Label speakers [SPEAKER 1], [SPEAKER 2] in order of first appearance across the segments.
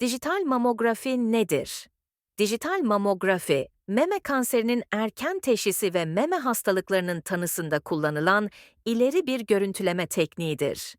[SPEAKER 1] Dijital mamografi nedir? Dijital mamografi, meme kanserinin erken teşhisi ve meme hastalıklarının tanısında kullanılan ileri bir görüntüleme tekniğidir.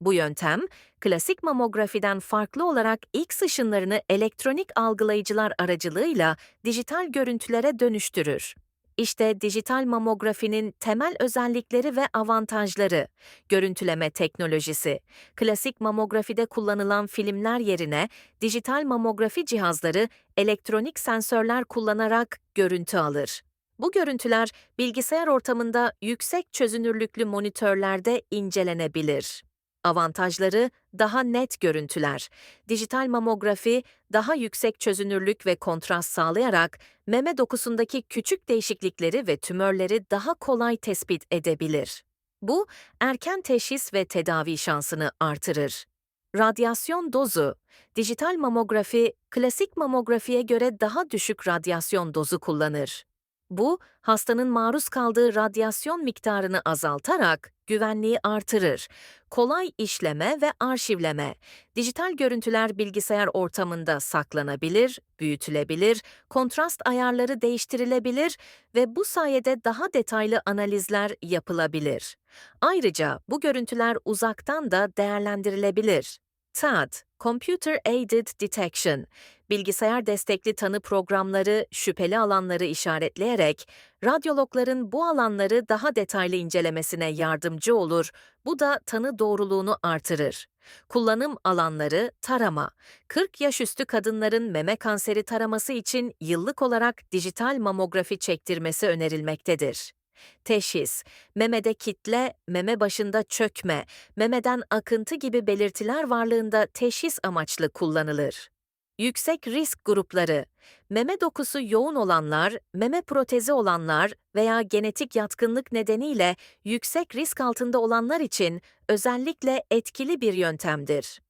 [SPEAKER 1] Bu yöntem, klasik mamografiden farklı olarak X ışınlarını elektronik algılayıcılar aracılığıyla dijital görüntülere dönüştürür. İşte dijital mamografinin temel özellikleri ve avantajları. Görüntüleme teknolojisi. Klasik mamografide kullanılan filmler yerine dijital mamografi cihazları elektronik sensörler kullanarak görüntü alır. Bu görüntüler bilgisayar ortamında yüksek çözünürlüklü monitörlerde incelenebilir. Avantajları daha net görüntüler. Dijital mamografi daha yüksek çözünürlük ve kontrast sağlayarak meme dokusundaki küçük değişiklikleri ve tümörleri daha kolay tespit edebilir. Bu, erken teşhis ve tedavi şansını artırır. Radyasyon dozu. Dijital mamografi, klasik mamografiye göre daha düşük radyasyon dozu kullanır. Bu, hastanın maruz kaldığı radyasyon miktarını azaltarak güvenliği artırır. Kolay işleme ve arşivleme. Dijital görüntüler bilgisayar ortamında saklanabilir, büyütülebilir, kontrast ayarları değiştirilebilir ve bu sayede daha detaylı analizler yapılabilir. Ayrıca bu görüntüler uzaktan da değerlendirilebilir. TAD, Computer Aided Detection, bilgisayar destekli tanı programları şüpheli alanları işaretleyerek radyologların bu alanları daha detaylı incelemesine yardımcı olur, bu da tanı doğruluğunu artırır. Kullanım alanları tarama. 40 yaş üstü kadınların meme kanseri taraması için yıllık olarak dijital mamografi çektirmesi önerilmektedir. Teşhis, memede kitle, meme başında çökme, memeden akıntı gibi belirtiler varlığında teşhis amaçlı kullanılır. Yüksek risk grupları, meme dokusu yoğun olanlar, meme protezi olanlar veya genetik yatkınlık nedeniyle yüksek risk altında olanlar için özellikle etkili bir yöntemdir.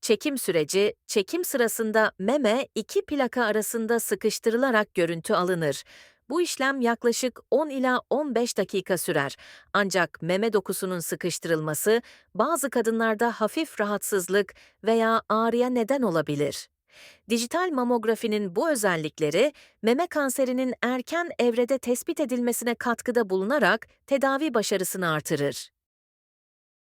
[SPEAKER 1] Çekim süreci, çekim sırasında meme iki plaka arasında sıkıştırılarak görüntü alınır. Bu işlem yaklaşık 10 ila 15 dakika sürer. Ancak meme dokusunun sıkıştırılması bazı kadınlarda hafif rahatsızlık veya ağrıya neden olabilir. Dijital mamografinin bu özellikleri meme kanserinin erken evrede tespit edilmesine katkıda bulunarak tedavi başarısını artırır.